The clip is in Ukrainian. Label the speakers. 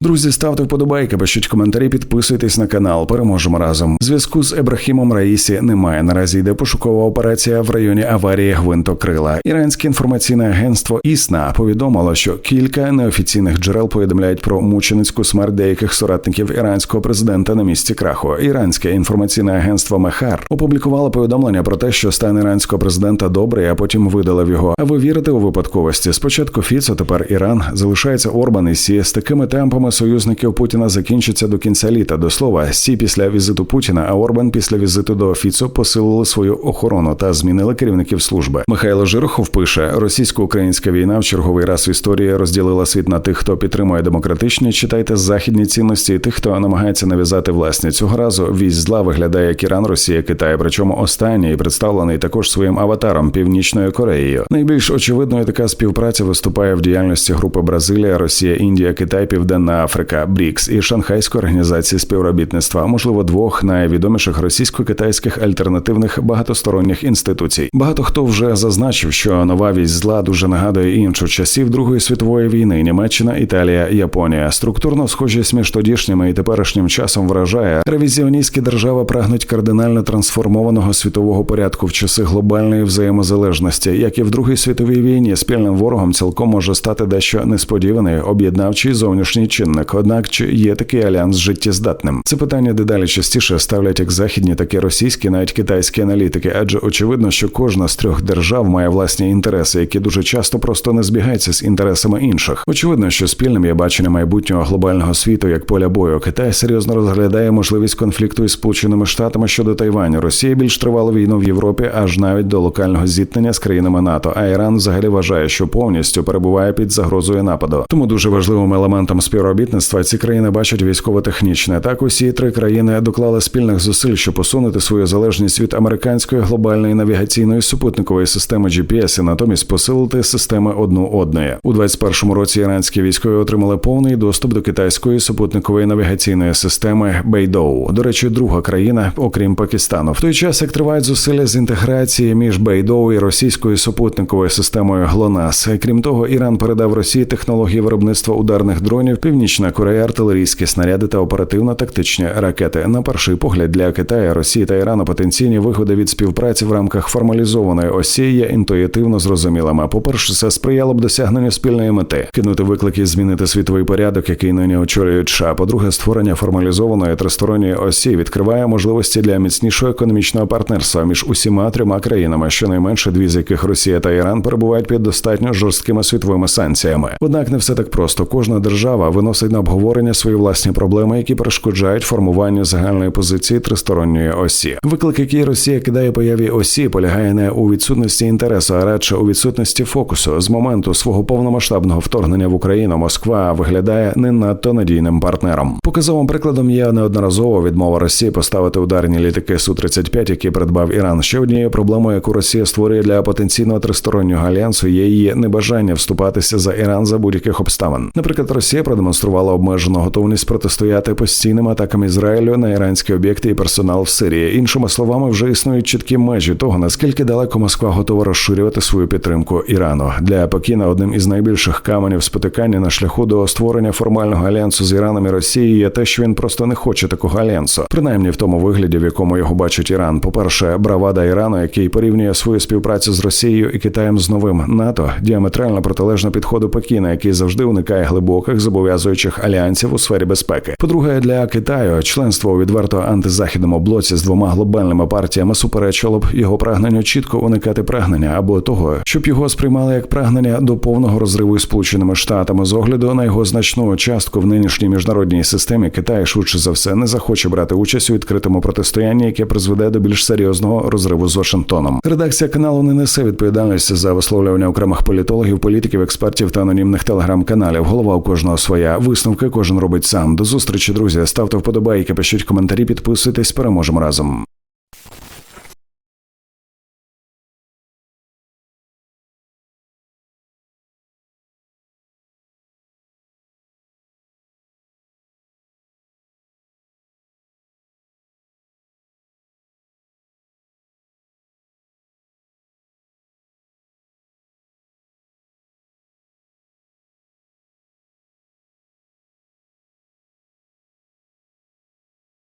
Speaker 1: Друзі, ставте вподобайки, пишіть коментарі, підписуйтесь на канал. Переможемо разом. Зв'язку з Ебрахімом Раїсі немає. Наразі йде пошукова операція в районі аварії гвинтокрила. Іранське інформаційне агентство ІСНА повідомило, що кілька неофіційних джерел повідомляють про мученицьку смерть деяких соратників іранського президента на місці краху. Іранське інформаційне агентство Мехар опублікувало повідомлення про те, що стан іранського президента добрий, а потім видалив його. А ви вірите у випадковості? Спочатку Фіцо, тепер Іран залишається Орбан і Сі з такими темпами союзників Путіна закінчиться до кінця літа. До слова, Сі після візиту Путіна, а Орбан після візиту до Фіцо посилили свою охорону та змінили керівників служби. Михайло Жирохов пише: російсько-українська війна в черговий раз в історії розділила світ на тих, хто підтримує демократичні, читайте західні цінності, і тих, хто намагається нав'язати власні. Цього разу вісь зла виглядає як Іран, Росія, Китай. Причому останній представлений також своїм аватаром Північною Кореєю. Найбільш очевидною така співпраця виступає в діяльності групи Бразилія, Росія, Індія, Китай, Південна Африка, БРІКС і Шанхайської організації співробітництва, можливо, двох найвідоміших російсько-китайських альтернативних багатосторонніх інституцій. Багато хто вже зазначив, що нова вісь зла дуже нагадує іншу часів Другої світової війни. Німеччина, Італія, Японія. Структурно схожість між тодішніми і теперішнім часом вражає. Ревізіоністські держави прагнуть кардинально трансформованого світового порядку в часи глобальної взаємозалежності, як і в Другій світовій війні. Спільним ворогом цілком може стати дещо несподіваний об'єднавчий зовнішній чинник. Однак чи є такий альянс життєздатним? Це питання дедалі частіше ставлять як західні, так і російські, навіть китайські аналітики, адже очевидно, що кожна з трьох держав має власні інтереси, які дуже часто просто не збігаються з інтересами інших. Очевидно, що спільним є бачення майбутнього глобального світу як поля бою. Китай серйозно розглядає можливість конфлікту із Сполученими Штатами щодо Тайваню. Росія більш тривала війну в Європі, аж навіть до локального зіткнення з країнами НАТО. А Іран взагалі вважає, що повністю перебуває під загрозою нападу. Тому дуже важливим елементом співробітництва ці країни бачать військово-технічне. Так усі три країни доклали спільних зусиль, щоб посунути свою залежність від американської глобальної навігаційної супутникової системи GPS і натомість посилити системи одну одної у 21-му році. Іранські військові отримали повний доступ до китайської супутникової навігаційної системи Бейдоу. До речі, друга країна, окрім Пакистану, в той час як тривають зусилля з інтеграції між Бейдоу і російською супутниковою системою ГЛОНАС. Крім того, Іран передав Росії технології виробництва ударних дронів, Північна Корея, артилерійські снаряди та оперативно-тактичні ракети. На перший погляд для Китаю, Росії та Ірану потенційні виходи від співпраці в рамках формалізованої осі є інтуїтивно зрозумілими. По перше, це сприяло б досягненню спільної мети, кинути виклики, змінити світовий порядок, який нині очолюють США. По-друге, створення формалізованої тристоронньої осі відкриває можливості для міцнішого економічного партнерства між усіма трьома країнами, щонайменше дві з яких Росія та Іран перебувають під достатньо жорсткими світовими санкціями. Однак не все так просто. Кожна держава виносить на обговорення свої власні проблеми, які перешкоджають формуванню загальної позиції тристоронньої осі. Виклик, який Росія кидає появі осі, полягає не у відсутності інтересу, а радше у відсутності фокусу. З моменту свого повномасштабного вторгнення в Україну Москва виглядає не надто надійним партнером. Показовим прикладом є неодноразово відмова Росії поставити ударні літаки су 35 які придбав Іран. Ще однією проблемою, яку Росія створює для потенційного тристороннього альянсу, є її небажання вступатися за Іран за будь-яких обставин. Наприклад, Росія продемонструвала обмежену готовність протистояти постійним атакам Ізраїлю на іранські об'єкти і персонал в Сирії. Іншими словами, вже існують чіткі межі того, наскільки далеко Москва готова розширювати свою підтримку Ірану для Пекіна одним із найбільших каменів спотикання на шляху до створення формального альянсу з Іраном і Росією є те, що він просто не хоче такого альянсу, принаймні в тому вигляді, в якому його бачить Іран. По перше, бравада Ірану, який порівнює свою співпрацю з Росією і Китаєм з новим НАТО, діаметрально протилежна підходу Пекіна, який завжди уникає глибоких зобов'язуючих альянсів у сфері безпеки. По-друге, для Китаю членство у відверто антизахідному блоці з двома глобальними партіями суперечило б його прагненню чітко уникати прагнення або того, щоб його сприймали як прагнення до повного розриву із сполученими штатами з огляду на його значну частку в нинішній міжнародній системі. Китай швидше за все не захоче брати участь у відкритому протистоянні, яке призведе до більш серйозного розриву з Вашингтоном. Редакція каналу не несе відповідальності за висловлювання окремих політологів, політиків, експертів та анонімних телеграм-каналів. Голова у кожного своя висновки кожен робить сам. До зустрічі, друзі. Ставте вподобайки, пишіть коментарі, підписуйтесь. Переможемо разом.